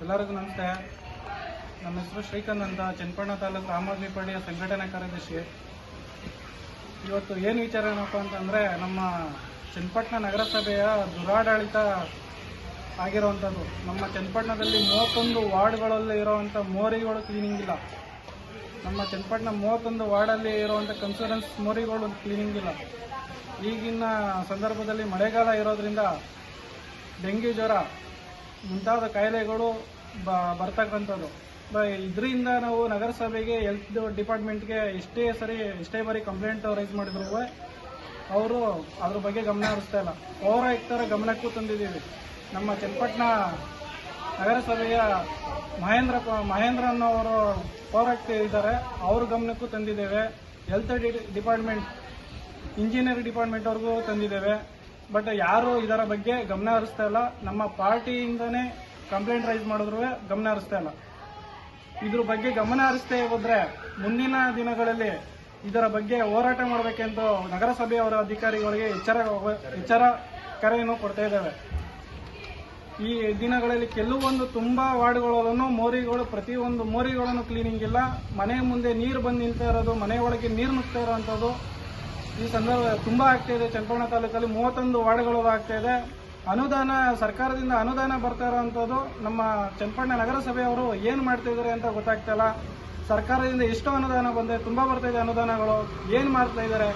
ಎಲ್ಲರಿಗೂ ನಮಸ್ತೆ. ನಮ್ಮ ಹೆಸರು ಶ್ರೀಕಾಂತ್ ಅಂತ. ಚನ್ನಪಣ್ಣ ತಾಲೂಕು ಆಮ್ ಆದ್ಮಿ ಪಾರ್ಟಿಯ ಸಂಘಟನಾ ಕಾರ್ಯದರ್ಶಿ. ಇವತ್ತು ಏನು ವಿಚಾರ ಏನಪ್ಪ ಅಂತಂದರೆ, ನಮ್ಮ ಚನ್ನಪಟ್ಟಣ ನಗರಸಭೆಯ ದುರಾಡಳಿತ ಆಗಿರುವಂಥದ್ದು. ನಮ್ಮ ಚನ್ನಪಟ್ಟಣದಲ್ಲಿ ಮೂವತ್ತೊಂದು ವಾರ್ಡ್ಗಳಲ್ಲಿ ಇರೋವಂಥ ಮೋರಿಗಳು ಕ್ಲೀನಿಂಗ್ ಇಲ್ಲ. ನಮ್ಮ ಚನ್ನಪಟ್ಟಣ ಮೂವತ್ತೊಂದು ವಾರ್ಡಲ್ಲಿ ಇರುವಂಥ ಕನ್ಸೂರೆನ್ಸ್ ಮೋರಿಗಳು ಕ್ಲೀನಿಂಗ್ ಇಲ್ಲ. ಈಗಿನ ಸಂದರ್ಭದಲ್ಲಿ ಮಳೆಗಾಲ ಇರೋದ್ರಿಂದ ಡೆಂಗ್ಯೂ ಜ್ವರ ಮುಂತಾದ ಕಾಯಿಲೆಗಳು ಬ, ಬರ್ತಕ್ಕಂಥದ್ದು. ಇದರಿಂದ ನಾವು ನಗರಸಭೆಗೆ ಹೆಲ್ತ್ ಡಿಪಾರ್ಟ್ಮೆಂಟ್ಗೆ ಎಷ್ಟೇ ಸರಿ, ಎಷ್ಟೇ ಬಾರಿ ಕಂಪ್ಲೇಂಟ್ ರೈಸ್ ಮಾಡಿದ್ರು ಅವರು ಅದ್ರ ಬಗ್ಗೆ ಗಮನ ಹರಿಸ್ತಾ ಇಲ್ಲ. ಪೌರಾಯುಕ್ತರ ಗಮನಕ್ಕೂ ತಂದಿದ್ದೀವಿ. ನಮ್ಮ ಚನ್ನಪಟ್ಟಣ ನಗರಸಭೆಯ ಮಹೇಂದ್ರ ಮಹೇಂದ್ರ ಅನ್ನೋರು ಪೌರಾಯುಕ್ತ ಇದ್ದಾರೆ. ಅವ್ರ ಗಮನಕ್ಕೂ ತಂದಿದ್ದೇವೆ. ಹೆಲ್ತ್ ಡಿಪಾರ್ಟ್ಮೆಂಟ್ ಇಂಜಿನಿಯರಿಂಗ್ ಡಿಪಾರ್ಟ್ಮೆಂಟ್ ಅವ್ರಿಗೂ ತಂದಿದ್ದೇವೆ. ಬಟ್ ಯಾರು ಇದರ ಬಗ್ಗೆ ಗಮನ ಹರಿಸ್ತಾ ಇಲ್ಲ. ನಮ್ಮ ಪಾರ್ಟಿಯಿಂದನೇ ಕಂಪ್ಲೇಂಟ್ ರೈಸ್ ಮಾಡಿದ್ರು ಗಮನ ಹರಿಸ್ತಾ ಇಲ್ಲ. ಇದ್ರ ಬಗ್ಗೆ ಗಮನ ಹರಿಸ್ತೇ ಹೋದ್ರೆ ಮುಂದಿನ ದಿನಗಳಲ್ಲಿ ಇದರ ಬಗ್ಗೆ ಹೋರಾಟ ಮಾಡಬೇಕೆಂದು ನಗರಸಭೆಯವರ ಅಧಿಕಾರಿಗಳಿಗೆ ಎಚ್ಚರ ಎಚ್ಚರ ಕರೆಯನ್ನು ಕೊಡ್ತಾ ಇದ್ದೇವೆ. ಈ ದಿನಗಳಲ್ಲಿ ಕೆಲವೊಂದು ತುಂಬಾ ವಾರ್ಡ್ಗಳಲ್ಲೂ ಮೋರಿಗಳು, ಪ್ರತಿಯೊಂದು ಮೋರಿಗಳನ್ನು ಕ್ಲೀನಿಂಗ್ ಇಲ್ಲ. ಮನೆ ಮುಂದೆ ನೀರು ಬಂದು ನಿಂತಾ ಇರೋದು, ಮನೆ ಒಳಗೆ ನೀರು ನುಗ್ತಾ ಇರೋವಂಥದ್ದು ಈ ಸಂದರ್ಭ ತುಂಬಾ ಆಗ್ತಾ ಇದೆ. ಚನ್ನಪಟ್ಟಣ ತಾಲೂಕಲ್ಲಿ ಮೂವತ್ತೊಂದು ವಾರ್ಡ್ಗಳು ಆಗ್ತಾ ಇದೆ. ಅನುದಾನ, ಸರ್ಕಾರದಿಂದ ಅನುದಾನ ಬರ್ತಾ ಇರೋವಂಥದ್ದು ನಮ್ಮ ಚನ್ನಪಟ್ಟಣ ನಗರಸಭೆಯವರು ಏನು ಮಾಡ್ತಾ ಇದ್ದಾರೆ ಅಂತ ಗೊತ್ತಾಗ್ತಾ ಇಲ್ಲ. ಸರ್ಕಾರದಿಂದ ಎಷ್ಟು ಅನುದಾನ ಬಂದಿದೆ. ತುಂಬಾ ಬರ್ತಾ ಇದೆ ಅನುದಾನಗಳು. ಏನು ಮಾಡ್ತಾ ಇದ್ದಾರೆ?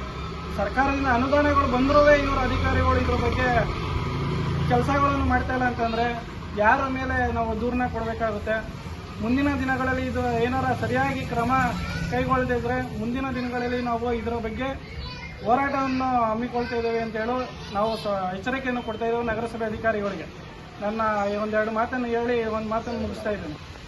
ಸರ್ಕಾರದಿಂದ ಅನುದಾನಗಳು ಬಂದರೂ ಇವರ ಅಧಿಕಾರಿಗಳು. ಇದ್ರ ಬಗ್ಗೆ ಕೆಲಸಗಳನ್ನು ಮಾಡ್ತಾ ಇಲ್ಲ ಅಂತಂದ್ರೆ ಯಾರ ಮೇಲೆ ನಾವು ದೂರನ ಕೊಡಬೇಕಾಗುತ್ತೆ? ಮುಂದಿನ ದಿನಗಳಲ್ಲಿ ಇದು ಏನಾರ ಸರಿಯಾಗಿ ಕ್ರಮ ಕೈಗೊಳ್ಳದಿದ್ರೆ ಮುಂದಿನ ದಿನಗಳಲ್ಲಿ ನಾವು ಇದರ ಬಗ್ಗೆ ಹೋರಾಟವನ್ನು ಹಮ್ಮಿಕೊಳ್ತಾ ಇದ್ದೇವೆ ಅಂತ ಹೇಳಿ, ನಾವು ಎಚ್ಚರಿಕೆಯನ್ನು ಕೊಡ್ತಾ ಇದ್ದೇವೆ ನಗರಸಭೆ ಅಧಿಕಾರಿಗಳಿಗೆ. ನನ್ನ ಒಂದೆರಡು ಮಾತನ್ನು ಹೇಳಿ ಒಂದು ಮಾತನ್ನು ಮುಗಿಸ್ತಾ ಇದ್ದೇನೆ.